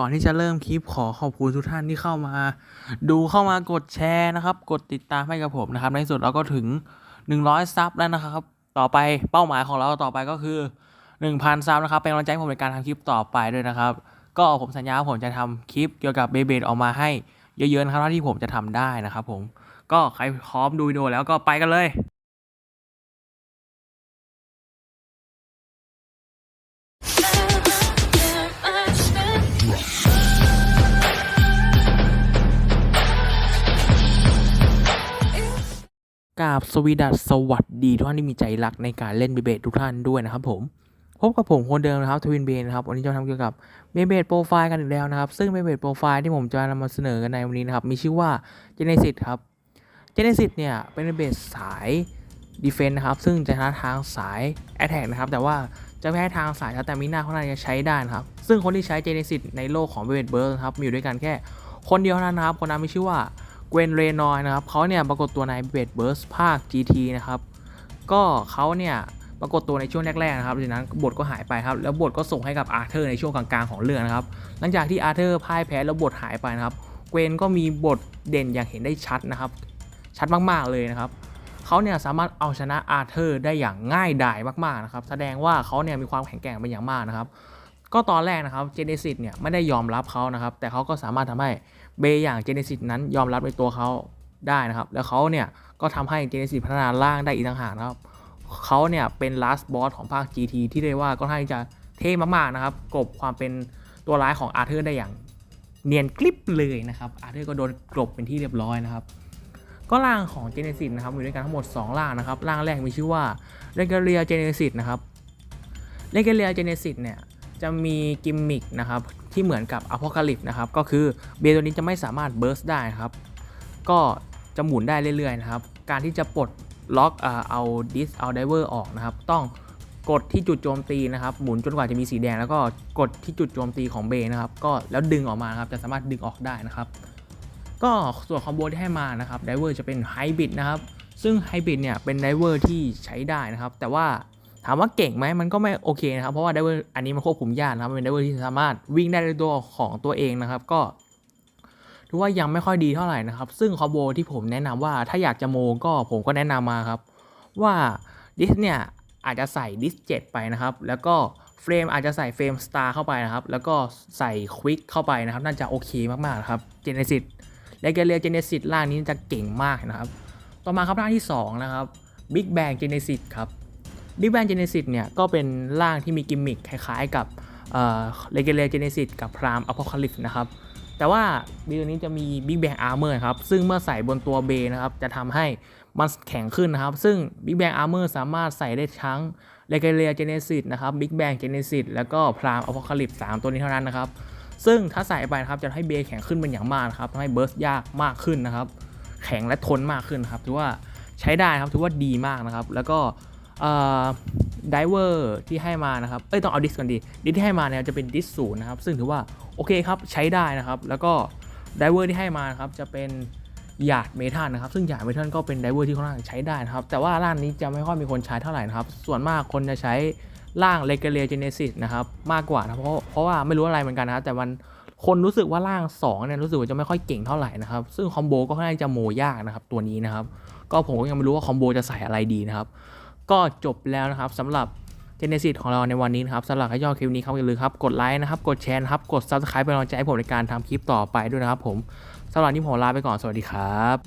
ก่อนที่จะเริ่มคลิปขอขอบคุณทุกท่านที่เข้ามา ดูเข้ามากดแชร์นะครับ กดติดตามให้กับผมนะครับ ในสุดเราก็ถึง 100 ซับแล้วนะครับ ต่อไปเป้าหมายของเราต่อไปก็คือ 1,000 ซับนะครับ เป็นกำลังใจผมในการทำคลิปต่อไปด้วยนะครับ ก็ผมสัญญาว่าผมจะทำคลิปเกี่ยวกับเบเบดออกมาให้เยอะๆนะครับเท่าที่ผมจะทำได้นะครับผมก็ใครพร้อมดูวิดีโอแล้วก็ไปกันเลย กราบสวีดัสสวัสดีทุกท่านที่มีใจรักในการเล่นเบเบดทุกท่านด้วยนะครับผม พบกับผมคนเดิมนะครับทวินเบนนะครับ วันนี้จะทำเกี่ยวกับเบเบดโปรไฟล์กันอีกแล้วนะครับ ซึ่งเบเบดโปรไฟล์ที่ผมจะนำมาเสนอกันในวันนี้นะครับ มีชื่อว่า Genesis ครับ Genesis เนี่ย เป็นเบสสาย Defense นะครับ ซึ่งจะชนะทางสาย Attack นะครับ แต่ว่าจะแพ้ทางสายแต่มิน่าเขาน่าจะใช้ได้นะครับ ซึ่งคนที่ใช้ Genesis ในโลกของเบเบดเบิร์ดนะครับ มีอยู่ด้วยกันแค่ คนเดียวเท่านั้นนะครับ คนนั้นมีชื่อว่า เกวนเรนอยนะครับเขาเนี่ยปรากฏตัวในเบดเบิร์สภาค GT นะครับก็เขาเนี่ยปรากฏตัวในช่วงแรกๆนะครับจากนั้นบทก็หายไปครับแล้วบทก็ส่งให้กับอาร์เธอร์ในช่วงกลางๆของเรื่องนะครับหลังจากที่อาร์เธอร์พ่ายแพ้แล้วบทหายไปนะครับเกวนก็มีบทเด่นอย่างเห็นได้ชัดนะครับ ชัดมากๆเลยนะครับเขาเนี่ยสามารถเอาชนะอาร์เธอร์ได้อย่างง่ายดายมากๆนะครับแสดงว่าเขาเนี่ยมีความแข็งแกร่งเป็นอย่างมากนะครับ ก็ตอนแรกนะครับเจเนซิสเนี่ยไม่ได้ยอมรับเขานะครับ แต่เขาก็สามารถทำให้เบย์อย่างเจเนซิสนั้นยอมรับในตัวเขาได้นะครับ แล้วเขาเนี่ยก็ทำให้เจเนซิสพัฒนาร่างได้อีกต่างหากนะครับเขาเนี่ยเป็น last boss ของภาค GT ที่เรียกว่าก็ท่าที่จะเท่มากๆนะครับ กลบความเป็นตัวร้ายของอาร์เธอร์ได้อย่างเนียนกริบเลยนะครับอาร์เธอร์ก็โดนกลบเป็นที่เรียบร้อยนะครับ ก็ร่างของ Genesis นะครับมีด้วยกันทั้งหมด 2 ร่างนะครับ ร่างแรกมีชื่อว่า Regalia Genesis นะครับ Regalia Genesis เนี่ย จะมีกิมมิคนะครับที่เหมือนกับ Apocalypse นะครับก็คือเบลตัวนี้จะไม่สามารถเบิร์สได้นะครับก็จะหมุนได้เรื่อยๆนะครับการที่จะปลดล็อกเออเอาดิสเอาไดเวอร์ออกนะครับต้องกดที่จุดโจมตีนะครับหมุนจนกว่าจะมีสีแดง แล้วก็กดที่จุดโจมตีของเบนะครับก็แล้วดึงออกมาครับจะสามารถดึงออกได้นะครับก็ส่วนคอมโบที่ให้มานะครับไดเวอร์จะเป็นไฮบริดนะครับซึ่งไฮบริดเนี่ยเป็นไดเวอร์ที่ใช้ได้นะครับแต่ว่า ถามว่าเก่งไหมมันก็ไม่โอเคนะครับ เพราะว่าไดเวอร์อันนี้มันควบคุมยากนะครับเป็นไดเวอร์ที่สามารถวิ่งได้ด้วยตัวของตัวเองนะครับก็ถือว่ายังไม่ค่อยดีเท่าไหร่นะครับ ซึ่งคอโบที่ผมแนะนำว่าถ้าอยากจะโมก็ผมก็แนะนำมาครับ ว่าดิสเนี่ยอาจจะใส่ดิส7ไปนะครับ แล้วก็เฟรมอาจจะใส่เฟรมสตาร์เข้าไปนะครับ แล้วก็ใส่ควิกเข้าไปนะครับ น่าจะโอเคมากๆนะครับเจเนซิสเละเกเรียเจเนซิสร่างนี้จะเก่งมากนะครับ ต่อมาครับร่างที่ 2 นะครับ Big Bang Genesis ครับ Big Bang Genesis เนี่ยก็เป็นร่างที่มีกิมมิคคล้ายๆกับเลเกเรเจเนซิสกับพรามอ p o c a l y p s e นะครับ แต่ว่าบีตัวนี้จะมี Big Bang Armor ครับ ซึ่งเมื่อใส่บนตัวเบนะครับ จะทำให้มันแข็งขึ้นนะครับ ซึ่ง Big Bang Armor สามารถใส่ได้ทั้ง l e g a l i a Genesis นะครับ Big Bang Genesis แล้วก็ Prime Apocalypse 3ตัวนี้เท่านั้นนะครับ ซึ่งถ้าใส่ไปนะครับจะให้เบย์แข็งขึ้นเป็นอย่างมากนะครับทำให้เบิร์สยากมากขึ้นนะครับ แข็งและทนมากขึ้น,นครับถือว่าใช้ได้ครับถือว่าดีมากนะครับ แล้วก็ ไดเวอร์ที่ให้มานะครับ เอ้ยต้องเอาดิสก่อนดี ดิสที่ให้มาเนี่ยจะเป็นดิสศูนย์นะครับ ซึ่งถือว่าโอเคครับใช้ได้นะครับ แล้วก็ไดเวอร์ที่ให้มานะครับจะเป็นหยาดเมทัลนะครับ ซึ่งหยาดเมทัลก็เป็นไดเวอร์ที่ค่อนข้างใช้ได้นะครับ แต่ว่าร่างนี้จะไม่ค่อยมีคนใช้เท่าไหร่นะครับ ส่วนมากคนจะใช้ร่างเลเกเรียเจเนซิสนะครับมากกว่านะเพราะเพราะว่าไม่รู้อะไรเหมือนกันนะครับแต่มันคนรู้สึกว่าร่าง2เนี่ยรู้สึกว่าจะไม่ค่อยเก่งเท่าไหร่นะครับ ซึ่งคอมโบก็ค่อนข้างจะโมยากนะครับตัวนี้นะครับ ก็ผมก็ยังไม่รู้ว่าคอมโบจะใส่อะไรดีนะครับ ก็จบแล้วนะครับสำหรับเจเนซิสของเราในวันนี้นะครับสำหรับใครชอบคลิปนี้ครับอย่าลืมครับกดไลค์นะครับกดแชร์นะครับกด subscribe เป็นกำลังใจให้ผมในการทำคลิปต่อไปด้วยนะครับผมสำหรับนี้ผมลาไปก่อนสวัสดีครับ